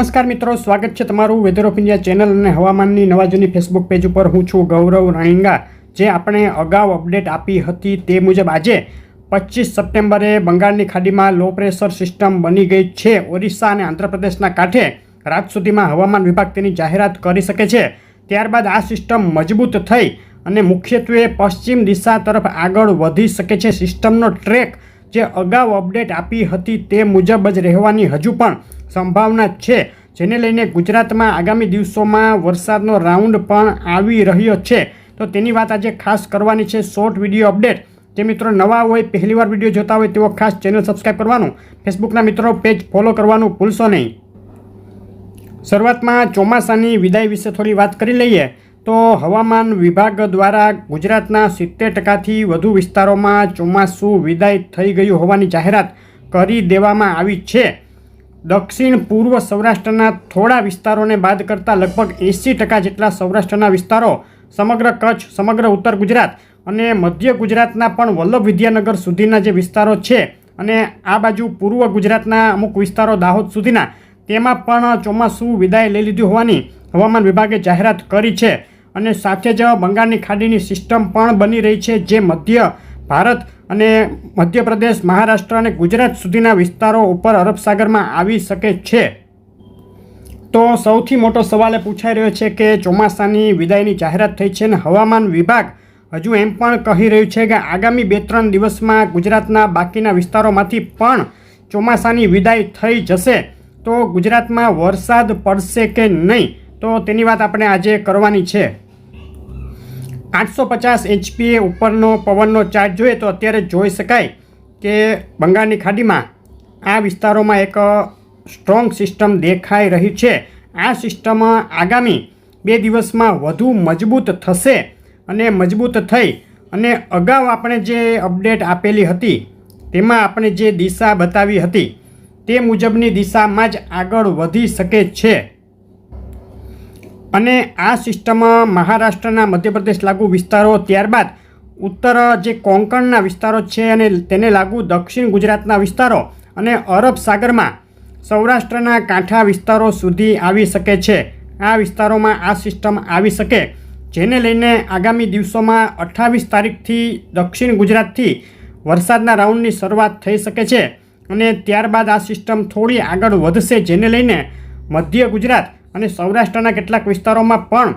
નમસ્કાર મિત્રો, સ્વાગત છે તમારું વેધર ઓફ ઇન્ડિયા ચેનલ અને હવામાનની નવા જૂની ફેસબુક પેજ ઉપર. હું છું ગૌરવ રાણીંગા. જે આપણે અગાઉ અપડેટ આપી હતી તે મુજબ આજે પચીસ સપ્ટેમ્બરે બંગાળની ખાડીમાં લો પ્રેશર સિસ્ટમ બની ગઈ છે. ઓરિસ્સા અને આંધ્રપ્રદેશના કાંઠે રાત સુધીમાં હવામાન વિભાગ તેની જાહેરાત કરી શકે છે. ત્યારબાદ આ સિસ્ટમ મજબૂત થઈ અને મુખ્યત્વે પશ્ચિમ દિશા તરફ આગળ વધી શકે છે. સિસ્ટમનો ટ્રેક જે અગાઉ અપડેટ આપી હતી તે મુજબ જ રહેવાની હજુ પણ સંભાવના છે. જેને લઈને ગુજરાતમાં આગામી દિવસોમાં વરસાદનો રાઉન્ડ પણ આવી રહ્યો છે. તો તેની વાત આજે ખાસ કરવાની છે શોર્ટ વીડિયો અપડેટ. જે મિત્રો નવા હોય, પહેલીવાર વીડિયો જોતા હોય તેઓ ખાસ ચેનલ સબસ્ક્રાઈબ કરવાનું. ફેસબુકના મિત્રો પેજ ફોલો કરવાનું ભૂલશો નહીં. શરૂઆતમાં ચોમાસાની વિદાય વિશે થોડી વાત કરી લઈએ. તો હવામાન વિભાગ દ્વારા ગુજરાતના સિત્તેર ટકાથી વધુ વિસ્તારોમાં ચોમાસું વિદાય થઈ ગયું હોવાની જાહેરાત કરી દેવામાં આવી છે. દક્ષિણ પૂર્વ સૌરાષ્ટ્રના થોડા વિસ્તારોને બાદ કરતાં લગભગ એંસી ટકા જેટલા સૌરાષ્ટ્રના વિસ્તારો સમગ્ર કચ્છ, સમગ્ર ઉત્તર ગુજરાત અને મધ્ય ગુજરાતના પણ વલ્લભ વિદ્યાનગર સુધીના જે વિસ્તારો છે અને આ બાજુ પૂર્વ ગુજરાતના અમુક વિસ્તારો દાહોદ સુધીના, તેમાં પણ ચોમાસું વિદાય લઈ લીધું હોવાની હવામાન વિભાગે જાહેરાત કરી છે. અને સાથે જ બંગાળની ખાડીની સિસ્ટમ પણ બની રહી છે, જે મધ્ય ભારત અને મધ્યપ્રદેશ, મહારાષ્ટ્ર અને ગુજરાત સુધીના વિસ્તારો ઉપર અરબ સાગરમાં આવી શકે છે. તો સૌથી મોટો સવાલ એ પૂછાઈ રહ્યો છે કે ચોમાસાની વિદાયની જાહેરાત થઈ છે અને હવામાન વિભાગ હજુ એમ પણ કહી રહ્યું છે કે આગામી બે ત્રણ દિવસમાં ગુજરાતના બાકીના વિસ્તારોમાંથી પણ ચોમાસાની વિદાય થઈ જશે. તો ગુજરાતમાં વરસાદ પડશે કે નહીં? તો તેની વાત આપણે આજે કરવાની છે. આઠસો પચાસ એચપીએ ઉપરનો પવનનો ચાર્જ જોઈએ તો અત્યારે જોઈ શકાય કે બંગાળની ખાડીમાં આ વિસ્તારોમાં એક સ્ટ્રોંગ સિસ્ટમ દેખાઈ રહી છે. આ સિસ્ટમ આગામી બે દિવસમાં વધુ મજબૂત થશે અને મજબૂત થઈ અને અગાઉ આપણે જે અપડેટ આપેલી હતી, તેમાં આપણે જે દિશા બતાવી હતી, તે મુજબની દિશામાં જ આગળ વધી શકે છે. અને આ સિસ્ટમ મહારાષ્ટ્રના મધ્યપ્રદેશ લાગુ વિસ્તારો ત્યારબાદ ઉત્તર જે કોંકણના વિસ્તારો છે અને તેને લાગુ દક્ષિણ ગુજરાતના વિસ્તારો અને અરબ સાગરમાં સૌરાષ્ટ્રના કાંઠા વિસ્તારો સુધી આવી શકે છે. આ વિસ્તારોમાં આ સિસ્ટમ આવી શકે, જેને લઈને આગામી દિવસોમાં અઠ્ઠાવીસ તારીખથી દક્ષિણ ગુજરાતથી વરસાદના રાઉન્ડની શરૂઆત થઈ શકે છે અને ત્યારબાદ આ સિસ્ટમ થોડી આગળ વધશે, જેને લઈને મધ્ય ગુજરાત અને સૌરાષ્ટ્રના કેટલાક વિસ્તારોમાં પણ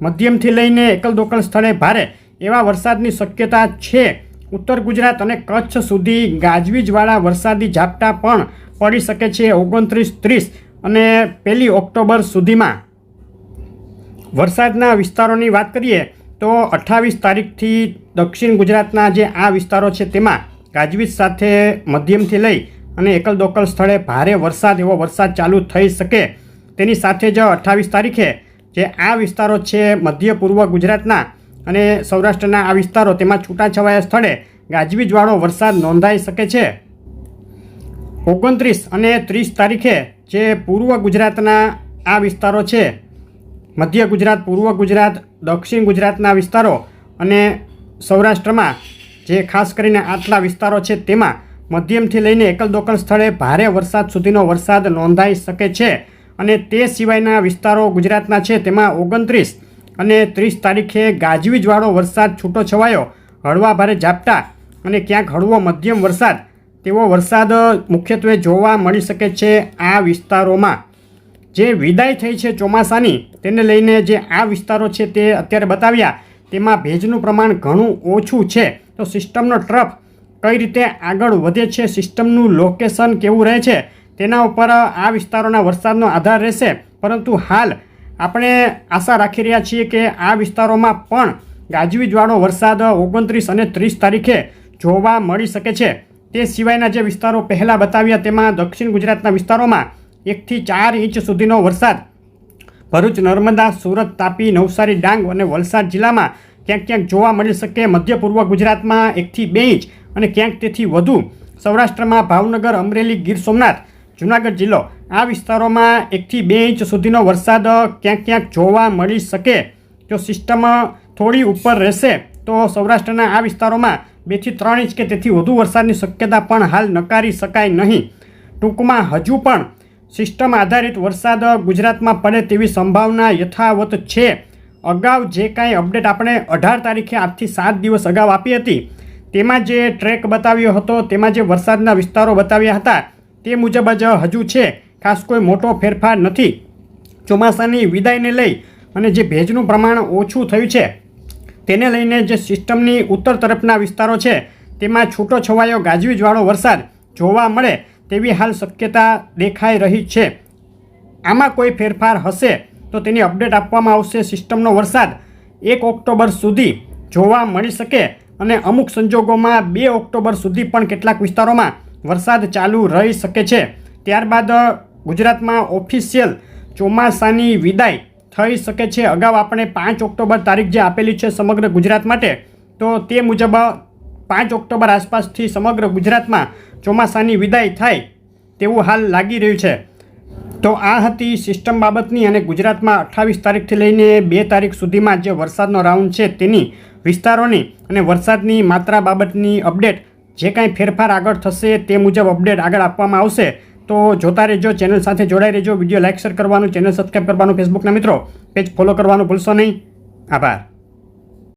મધ્યમથી લઈને એકલ દોકલ સ્થળે ભારે એવા વરસાદની શક્યતા છે. ઉત્તર ગુજરાત અને કચ્છ સુધી ગાજવીજવાળા વરસાદી ઝાપટા પણ પડી શકે છે ઓગણત્રીસ ત્રીસ અને પહેલી ઓક્ટોબર સુધીમાં. વરસાદના વિસ્તારોની વાત કરીએ તો અઠ્ઠાવીસ તારીખથી દક્ષિણ ગુજરાતના જે આ વિસ્તારો છે તેમાં ગાજવીજ સાથે મધ્યમથી લઈ અને એકલ દોકલ સ્થળે ભારે વરસાદ એવો વરસાદ ચાલુ થઈ શકે તેની સાથે જ અઠ્ઠાવીસ તારીખે જે આ વિસ્તારો છે, મધ્ય, પૂર્વ ગુજરાતના અને સૌરાષ્ટ્રના આ વિસ્તારો, તેમાં છૂટાછવાયા સ્થળે ગાજવીજવાળો વરસાદ નોંધાઈ શકે છે. ઓગણત્રીસ અને ત્રીસ તારીખે જે પૂર્વ ગુજરાતના આ વિસ્તારો છે, મધ્ય ગુજરાત, પૂર્વ ગુજરાત, દક્ષિણ ગુજરાતના વિસ્તારો અને સૌરાષ્ટ્રમાં જે ખાસ કરીને આટલા વિસ્તારો છે, તેમાં મધ્યમથી લઈને એકલ દોકલ સ્થળે ભારે વરસાદ સુધીનો વરસાદ નોંધાઈ શકે છે. અને તે સિવાયના વિસ્તારો ગુજરાતના છે, તેમાં ઓગણત્રીસ અને ત્રીસ તારીખે ગાજવીજવાળો વરસાદ છૂટો છવાયો. હળવા ભારે ઝાપટા અને ક્યાંક હળવો મધ્યમ વરસાદ. તેવો વરસાદ મુખ્યત્વે જોવા મળી શકે છે આ વિસ્તારોમાં. જે વિદાય થઈ છે ચોમાસાની, તેને લઈને જે આ વિસ્તારો છે તે અત્યારે બતાવ્યા. તેમાં ભેજનું પ્રમાણ ઘણું ઓછું છે. તો સિસ્ટમનો ટ્રફ કઈ રીતે આગળ વધે છે, સિસ્ટમનું લોકેશન કેવું રહે છે? તેના ઉપર આ વિસ્તારોના વરસાદનો આધાર રહેશે. પરંતુ હાલ આપણે આશા રાખી રહ્યા છીએ કે આ વિસ્તારોમાં પણ ગાજવીજવાળો વરસાદ ઓગણત્રીસ અને ત્રીસ તારીખે જોવા મળી શકે છે. તે સિવાયના જે વિસ્તારો પહેલાં બતાવ્યા તેમાં દક્ષિણ ગુજરાતના વિસ્તારોમાં એકથી ચાર ઇંચ સુધીનો વરસાદ. ભરૂચ, નર્મદા, સુરત, તાપી, નવસારી, ડાંગ અને વલસાડ જિલ્લામાં ક્યાંક ક્યાંક જોવા મળી શકે. મધ્ય પૂર્વ ગુજરાતમાં એકથી બે ઇંચ અને ક્યાંક તેથી વધુ. સૌરાષ્ટ્રમાં ભાવનગર, અમરેલી, ગીર સોમનાથ જૂનાગઢ જિલ્લો. આ વિસ્તારોમાં એકથી બે ઇંચ સુધીનો વરસાદ ક્યાંક ક્યાંક જોવા મળી શકે. જો સિસ્ટમ થોડી ઉપર રહેશે, તો સૌરાષ્ટ્રના આ વિસ્તારોમાં બેથી ત્રણ ઇંચ કે તેથી વધુ વરસાદની શક્યતા પણ હાલ નકારી શકાય નહીં. ટૂંકમાં હજુ પણ સિસ્ટમ આધારિત વરસાદ ગુજરાતમાં પડે તેવી સંભાવના યથાવત છે. અગાઉ જે કાંઈ અપડેટ આપણે અઢાર તારીખે આજથી સાત દિવસ અગાઉ આપી હતી, તેમાં જે ટ્રેક બતાવ્યો હતો, તેમાં જે વરસાદના વિસ્તારો બતાવ્યા હતા તે મુજબ જ હજુ છે. ખાસ કોઈ મોટો ફેરફાર નથી. ચોમાસાની વિદાયને લઈ અને જે ભેજનું પ્રમાણ ઓછું થયું છે, તેને લઈને જે સિસ્ટમની ઉત્તર તરફના વિસ્તારો છે, તેમાં છૂટો છવાયો ગાજવીજવાળો વરસાદ જોવા મળે તેવી હાલ શક્યતા દેખાઈ રહી છે. આમાં કોઈ ફેરફાર હશે તો તેની અપડેટ આપવામાં આવશે સિસ્ટમનો વરસાદ એક ઓક્ટોબર સુધી જોવા મળી શકે અને અમુક સંજોગોમાં બે ઓક્ટોબર સુધી પણ કેટલાક વિસ્તારોમાં વરસાદ ચાલુ રહી શકે છે. ત્યારબાદ ગુજરાતમાં ઓફિશિયલ ચોમાસાની વિદાય થઈ શકે છે. અગાઉ આપણે પાંચ ઓક્ટોબર તારીખ જે આપેલી છે સમગ્ર ગુજરાત માટે, તો તે મુજબ પાંચ ઓક્ટોબર આસપાસથી સમગ્ર ગુજરાતમાં ચોમાસાની વિદાય થાય તેવું હાલ લાગી રહ્યું છે. તો આ હતી સિસ્ટમ બાબતની અને ગુજરાતમાં અઠ્ઠાવીસ તારીખથી લઈને બે તારીખ સુધીમાં જે વરસાદનો રાઉન્ડ છે તેની વિસ્તારોની અને વરસાદની માત્રા બાબતની અપડેટ જે કાંઈ ફેરફાર આગળ થશે તે મુજબ અપડેટ આગળ આપવામાં આવશે. તો જોતા રહેજો, ચેનલ સાથે જોડાઈ રહેજો, વીડિયો લાઇક શેર કરવાનું, ચેનલ સબસ્ક્રાઈબ કરવાનું, ફેસબુકના મિત્રો, પેજ ફોલો કરવાનું ભૂલશો નહીં. આભાર.